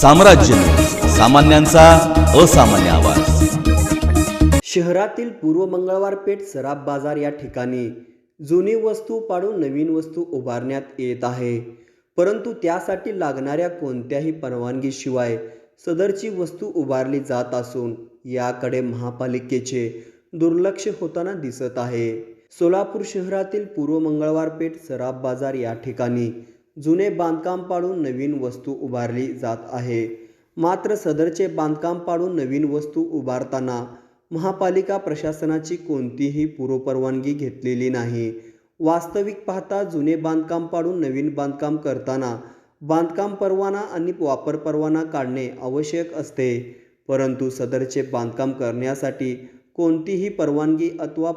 साम्राज्य. सामान्यांचा असामान्य आवाज. शहरातील पूर्व मंगळवार पेठ सराफ बाजार या ठिकाणी जुनी वस्तू पाडून नवीन वस्तू उभारण्यात येत आहे. परंतु त्यासाठी लागणाऱ्या कोणत्याही परवानगीशिवाय सदरची वस्तू उभारली जात असून याकडे महापालिकेचे दुर्लक्ष होताना दिसत आहे. सोलापूर शहरातील पूर्व मंगळवार पेठ सराफ बाजार या ठिकाणी जुने बांधकाम पाडून नवीन वस्तू उभारली जात आहे. मात्र सदरचे बांधकाम पाडून नवीन वस्तू उभारताना महापालिका प्रशासनाची कोणतीही पूर्वपरवानगी घेतलेली नाही. वास्तविक पाहता जुने बांधकाम पाडून नवीन बांधकाम करताना बांधकाम परवाना आणि वापर परवाना काढणे आवश्यक असते. परंतु सदरचे बांधकाम करण्यासाठी कोणतीही परवानगी अथवा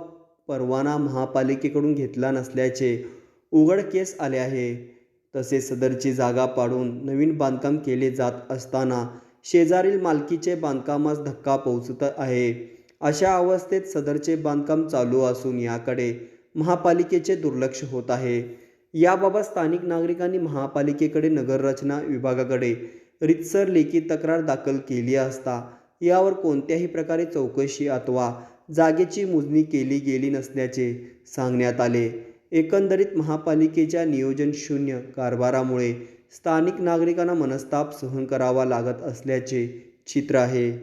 परवाना महापालिकेकडून घेतला नसल्याचे उघडकीस आले आहे. तसेच सदरची जागा पाडून नवीन बांधकाम केले जात असताना शेजारील मालकीचे बांधकामास धक्का पोहोचत आहे. अशा अवस्थेत सदरचे बांधकाम चालू असून याकडे महापालिकेचे दुर्लक्ष होत आहे. याबाबत स्थानिक नागरिकांनी महापालिकेकडे नगररचना विभागाकडे रितसर लेखी तक्रार दाखल केली असता यावर कोणत्याही प्रकारे चौकशी अथवा जागेची मोजणी केली गेली नसल्याचे सांगण्यात आले. एकंदरीत महापालिकेच्या नियोजनशून्य कारभारामुळे स्थानिक नागरिकांना मनस्ताप सहन करावा लागत असल्याचे चित्र आहे.